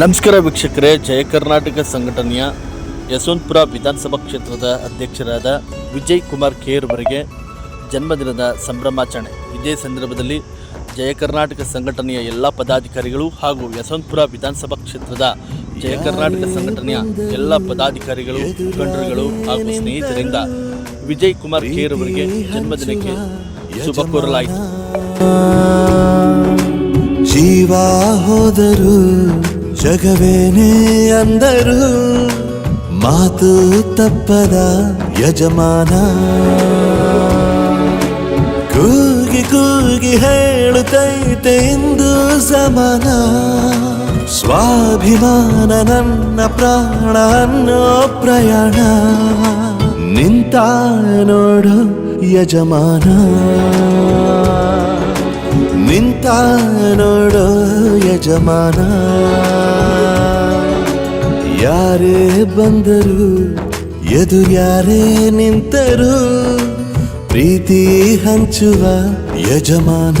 ನಮಸ್ಕಾರ ವೀಕ್ಷಕರೇ, ಜಯ ಕರ್ನಾಟಕ ಸಂಘಟನೆಯ ಯಶವಂತಪುರ ವಿಧಾನಸಭಾ ಕ್ಷೇತ್ರದ ಅಧ್ಯಕ್ಷರಾದ ವಿಜಯ್ ಕುಮಾರ್ ಖೇರ್ ಅವರಿಗೆ ಜನ್ಮದಿನದ ಸಂಭ್ರಮಾಚರಣೆ. ಇದೇ ಸಂದರ್ಭದಲ್ಲಿ ಜಯ ಕರ್ನಾಟಕ ಸಂಘಟನೆಯ ಎಲ್ಲ ಪದಾಧಿಕಾರಿಗಳು ಹಾಗೂ ಯಶವಂತಪುರ ವಿಧಾನಸಭಾ ಕ್ಷೇತ್ರದ ಜಯ ಕರ್ನಾಟಕ ಸಂಘಟನೆಯ ಎಲ್ಲ ಪದಾಧಿಕಾರಿಗಳು, ಮುಖಂಡರುಗಳು ಹಾಗೂ ಸ್ನೇಹಿತರಿಂದ ವಿಜಯ್ ಕುಮಾರ್ ಖೇರ್ ಅವರಿಗೆ ಜನ್ಮದಿನಕ್ಕೆ ಶುಭ ಕೋರಲಾಯಿತು. ಜೀವ ಜಗವೇನೇ ಅಂದರು. ಮಾತು ತಪ್ಪದ ಯಜಮಾನ. ಕೂಗಿ ಕೂಗಿ ಹೇಳುತ್ತೈತೆ ಇಂದು ಸಮಾನ. ಸ್ವಾಭಿಮಾನ ನನ್ನ ಪ್ರಾಣ ಅನ್ನೋ ಪ್ರಯಾಣ. ನಿಂತ ನೋಡು ಯಜಮಾನ. ನಿಂತ ನೋಡೋ ಯಜಮಾನ. ಯಾರೇ ಬಂದರು ಎದುರ್ಯಾರೇ ನಿಂತರು ಪ್ರೀತಿ ಹಂಚುವ ಯಜಮಾನ.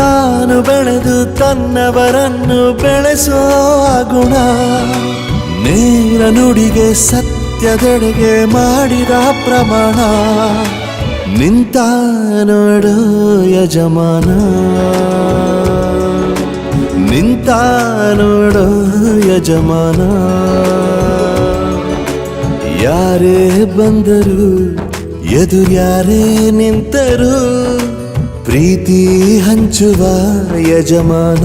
ತಾನು ಬೆಳೆದು ತನ್ನವರನ್ನು ಬೆಳೆಸೋ ಗುಣ. ನೇರ ನುಡಿಗೆ ಸತ್ಯದೆಡೆಗೆ ಮಾಡಿದ ಪ್ರಮಾಣ. ನಿಂತ ನೋಡು ಯಜಮಾನ. ನಿಂತ ನೋಡು ಯಜಮಾನ. ಯಾರೇ ಬಂದರು, ಎದುರ್ಯಾರೇ ನಿಂತರು ಪ್ರೀತಿ ಹಂಚುವ ಯಜಮಾನ.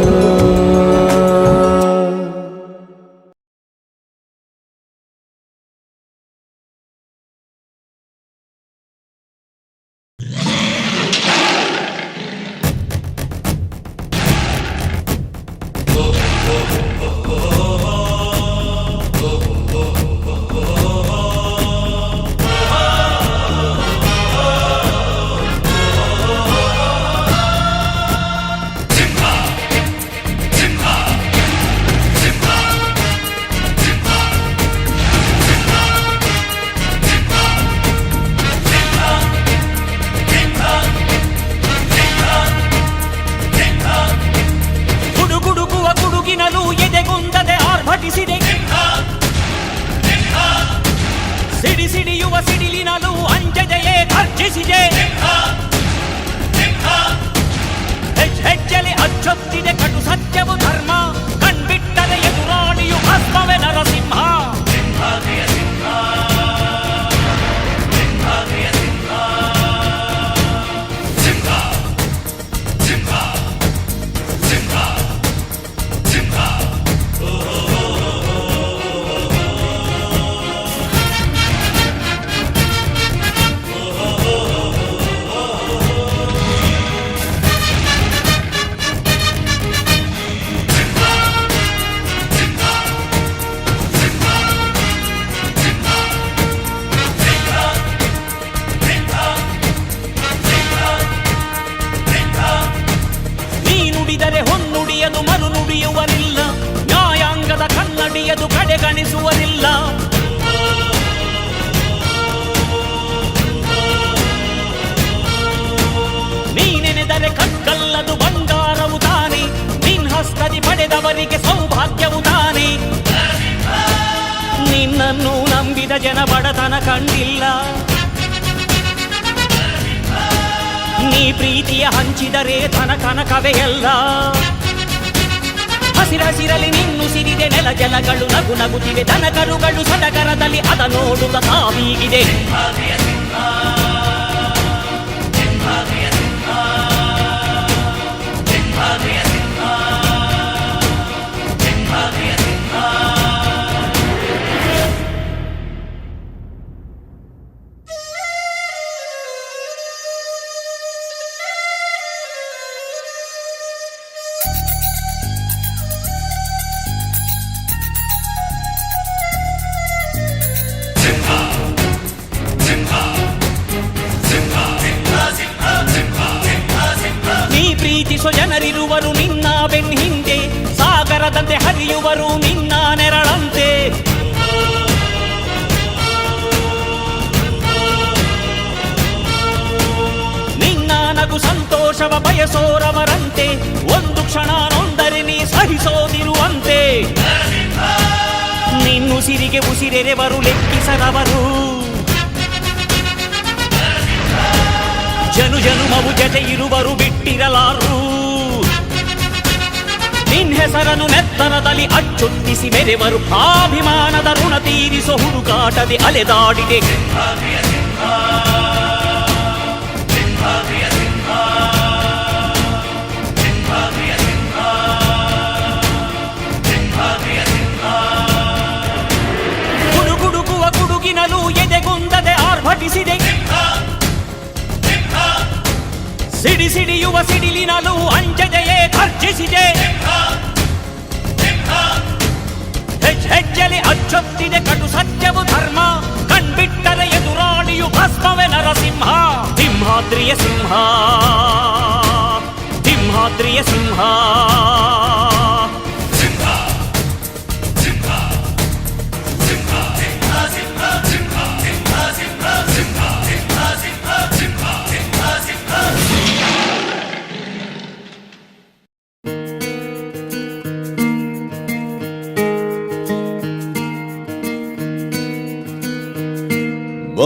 ಪಡೆದವರಿಗೆ ಸೌಭಾಗ್ಯವು ತಾನೆ. ನಿನ್ನನ್ನು ನಂಬಿದ ಜನ ಬಡತನ ಕಂಡಿಲ್ಲ. ನೀ ಪ್ರೀತಿಯ ಹಂಚಿದರೆ ಧನ ಕನಕವೆಯಲ್ಲ ಹಸಿರಸಿರಲಿ ನಿನ್ನು ಸಿರಿದೆ ನೆಲ ಜಲಗಳು ನಗು ನಗುತ್ತಿವೆ. ದನ ಕರುಗಳು ಸಡಗರದಲ್ಲಿ ಅದ ನೋಡುತ್ತ ತಾವೀಗಿದೆ. ಸಾಗರದಂತೆ ಹರಿಯುವರು ನಿನ್ನ ನೆರಳಂತೆ ನಿನ್ನ ನಗು ಸಂತೋಷವ ಬಯಸೋರವರಂತೆ ಒಂದು ಕ್ಷಣ ನೊಂದರೆ ನೀ ಸಹಿಸೋದಿರುವಂತೆ ನಿನ್ನು ಸಿರಿಗೆ ಉಸಿರೆರೆವರು ಲೆಕ್ಕಿಸರವರು ಜನು ಜನುಮವು ಜತೆ ಇರುವರು ಬಿಟ್ಟಿರಲಾರು ನಿನ್ ಹೆಸರನ್ನು ನೆತ್ತರದಲ್ಲಿ ಅಚ್ಚೊತ್ತಿಸಿ ಮೆರೆವರು ಅಭಿಮಾನದ ಋಣ ತೀರಿಸೋ ಹುಡುಕಾಟದೆ ಅಲೆದಾಡಿದೆ ಗುಡುಗುಡುಗುವ ಗುಡುಗಿನಲು ಎದೆಗುಂದದೆ ಆರ್ಭಟಿಸಿದೆ ಸಿಡಿ ಸಿಡಿಯುವ ಸಿಡಿಲಿನಲು ಅಂಜದೆಯೇ ಗರ್ಜಿಸಿದೆ ಹೆಜ್ಜೆಲಿ ಅಚ್ಚೊತ್ತಿದೆ ಕಟು ಸತ್ಯವು ಧರ್ಮ ಕಣ್ಬಿಟ್ಟರೆ ಎದುರಾಳಿಯು ಭಸ್ಮವೇ ನರಸಿಂಹ ಸಿಂಹಾದ್ರಿಯ ಸಿಂಹ ಸಿಂಹಾದ್ರಿಯ ಸಿಂಹ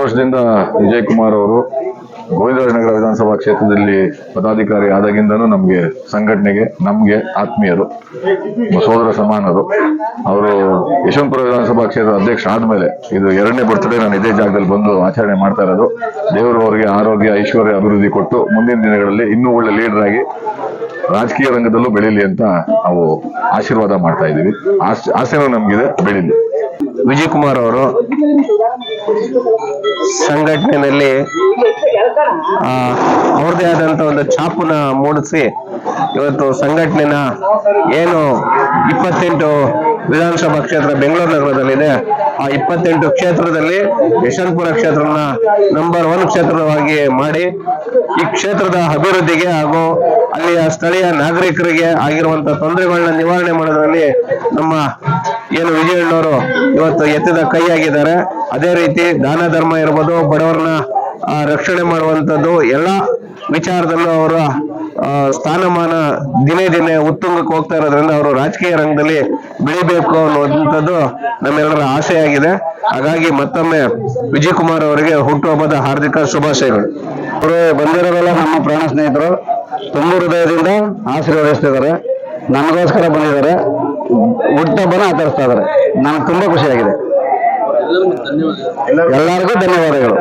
ವರ್ಷದಿಂದ ವಿಜಯ್ ಕುಮಾರ್ ಅವರು ಗೋವಿಂದರಾಜನಗರ ವಿಧಾನಸಭಾ ಕ್ಷೇತ್ರದಲ್ಲಿ ಪದಾಧಿಕಾರಿ ಆದಾಗಿಂದನೂ ನಮಗೆ ಸಂಘಟನೆಗೆ ನಮಗೆ ಆತ್ಮೀಯರು ಸೋದರ ಸಮಾನರು. ಅವರು ಯಶವಂತಪುರ ವಿಧಾನಸಭಾ ಕ್ಷೇತ್ರ ಅಧ್ಯಕ್ಷ ಆದ್ಮೇಲೆ ಇದು ಎರಡನೇ ಬರ್ತಡೇ ನಾನು ಇದೇ ಜಾಗದಲ್ಲಿ ಬಂದು ಆಚರಣೆ ಮಾಡ್ತಾ ಇರೋದು. ದೇವರು ಅವರಿಗೆ ಆರೋಗ್ಯ, ಐಶ್ವರ್ಯ, ಅಭಿವೃದ್ಧಿ ಕೊಟ್ಟು ಮುಂದಿನ ದಿನಗಳಲ್ಲಿ ಇನ್ನೂ ಒಳ್ಳೆ ಲೀಡರ್ ಆಗಿ ರಾಜಕೀಯ ರಂಗದಲ್ಲೂ ಬೆಳೀಲಿ ಅಂತ ನಾವು ಆಶೀರ್ವಾದ ಮಾಡ್ತಾ ಇದ್ದೀವಿ. ಆಸೆ, ಆಸೆನೂ ನಮ್ಗಿದೆ, ಬೆಳೀಲಿ. ವಿಜಯ್ ಕುಮಾರ್ ಅವರು ಸಂಘಟನೆಯಲ್ಲಿ ಅವ್ರದೇ ಆದಂತ ಒಂದು ಚಾಪುನ ಮೂಡಿಸಿ ಇವತ್ತು ಸಂಘಟನೆನ ಏನು ಇಪ್ಪತ್ತೆಂಟು ವಿಧಾನಸಭಾ ಕ್ಷೇತ್ರ ಬೆಂಗಳೂರು ನಗರದಲ್ಲಿದೆ, ಆ ಇಪ್ಪತ್ತೆಂಟು ಕ್ಷೇತ್ರದಲ್ಲಿ ಯಶವಂತಪುರ ಕ್ಷೇತ್ರನ ನಂಬರ್ ಒನ್ ಕ್ಷೇತ್ರವಾಗಿ ಮಾಡಿ ಈ ಕ್ಷೇತ್ರದ ಅಭಿವೃದ್ಧಿಗೆ ಹಾಗೂ ಅಲ್ಲಿಯ ಸ್ಥಳೀಯ ನಾಗರಿಕರಿಗೆ ಆಗಿರುವಂತಹ ತೊಂದರೆಗಳನ್ನ ನಿವಾರಣೆ ಮಾಡೋದ್ರಲ್ಲಿ ನಮ್ಮ ಏನು ವಿಜಯಣ್ಣವರು ಇವತ್ತು ಎತ್ತಿದ ಕೈಯಾಗಿದ್ದಾರೆ ಅದೇ ರೀತಿ ದಾನ ಧರ್ಮ ಇರ್ಬೋದು, ಬಡವರನ್ನ ರಕ್ಷಣೆ ಮಾಡುವಂಥದ್ದು ಎಲ್ಲ ವಿಚಾರದಲ್ಲೂ ಅವರ ಸ್ಥಾನಮಾನ ದಿನೇ ದಿನೇ ಉತ್ತುಂಗಕ್ಕೆ ಹೋಗ್ತಾ ಇರೋದ್ರಿಂದ ಅವರು ರಾಜಕೀಯ ರಂಗದಲ್ಲಿ ಬೆಳಿಬೇಕು ಅನ್ನುವಂಥದ್ದು ನಮ್ಮೆಲ್ಲರ ಆಸೆಯಾಗಿದೆ ಹಾಗಾಗಿ ಮತ್ತೊಮ್ಮೆ ವಿಜಯ್ ಕುಮಾರ್ ಅವರಿಗೆ ಹುಟ್ಟುಹಬ್ಬದ ಹಾರ್ದಿಕ ಶುಭಾಶಯಗಳು. ಅವರು ಬಂದಿರೋದೆಲ್ಲ ನಮ್ಮ ಪ್ರಾಣ ಸ್ನೇಹಿತರು. ತುಂಬ ಹೃದಯದಿಂದ ಆಶೀರ್ವದಿಸ್ತಿದ್ದಾರೆ. ನನಗೋಸ್ಕರ ಬಂದಿದ್ದಾರೆ. ಹುಟ್ಟುಹಬ್ಬನ ಆಚರಿಸ್ತಾ ಇದ್ದಾರೆ. ನನಗೆ ತುಂಬಾ ಖುಷಿಯಾಗಿದೆ. ಎಲ್ಲರಿಗೂ ಧನ್ಯವಾದಗಳು.